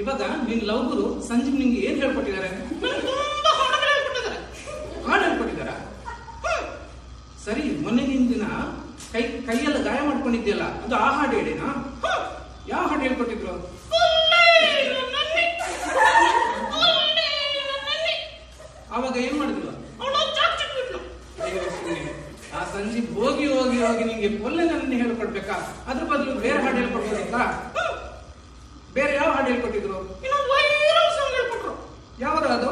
ಇವಾಗ ನಿನ್ ಲವ್ ಗುರು ಸಂಜೀವ್ ನಿಂಗೆ ಏನ್ ಹೇಳ್ಕೊಟ್ಟಿದ್ದಾರೆ? ಹಾಡು ಸರಿ, ಮೊನ್ನೆ ನಿನ್ ದಿನ ಕೈ, ಕೈಯೆಲ್ಲ ಗಾಯ ಮಾಡ್ಕೊಂಡಿದ್ಯಲ್ಲ, ಅದು ಆ ಹಾಡು ಹೇಳಿನಾ? ಯಾವ ಹಾಡು ಹೇಳ್ಕೊಟ್ಟಿದ್ರು? ಅವಾಗ ಏನ್ ಮಾಡಿದ್ರು? ಆ ಸಂಜೀವ್ ಹೋಗಿ ಹೋಗಿ ಹೋಗಿ ನಿಂಗೆ ಕೊಲ್ಲೆ ನನ್ನ ಹೇಳ್ಕೊಡ್ಬೇಕಾ? ಅದ್ರ ಬದಲು ಬೇರೆ ಹಾಡು ಹೇಳ್ಕೊಡ್ಬೋದಿತ್ತಾ ಬೇರೆ ವೈರಲ್ ಸಾಂಗ್ ಹೇಳ್ಕೊಟ್ಟಿದ್ರು ಯಾವ್ದು ಅದು?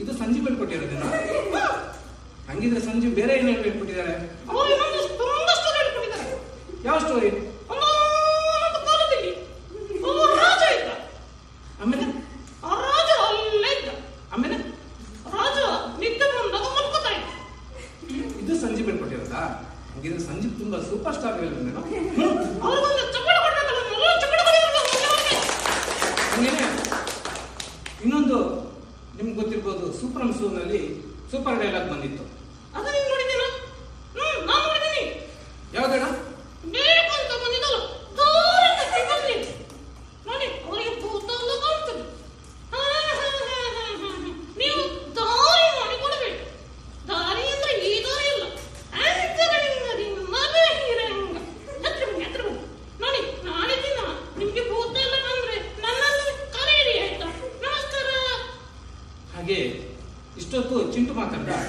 ಇದು ಸಂಜೀವ್ ಹೇಳ್ಕೊಟ್ಟಿರೋದೇನಾ? ಹಂಗಿದ್ರೆ ಸಂಜೀವ್ ಬೇರೆ ಏನ್ ಹೇಳ್ಕೊಟ್ಟಿದ್ದಾರೆ? ಯಾವ ಸ್ಟೋರಿ ಇದು ಸಂಜೀವ್ ಹೇಳ್ಕೊಟ್ಟಿರೋದಾ ಹಂಗಿದ್ರೆ ಸಂಜೀವ್ ತುಂಬಾ ಸೂಪರ್ ಸ್ಟಾರ್ ಇನ್ನೊಂದು ನಿಮ್ಗೆ ಗೊತ್ತಿರ್ಬೋದು ಸೂಪರ್ ಸೂನಲ್ಲಿ ಸೂಪರ್ ಡೈಲಾಗ್ ಬಂದಿತ್ತು. ಹಾಗೆ ಇಷ್ಟೊತ್ತು ಚಿಂಟು ಮಾತಾಡ್ದ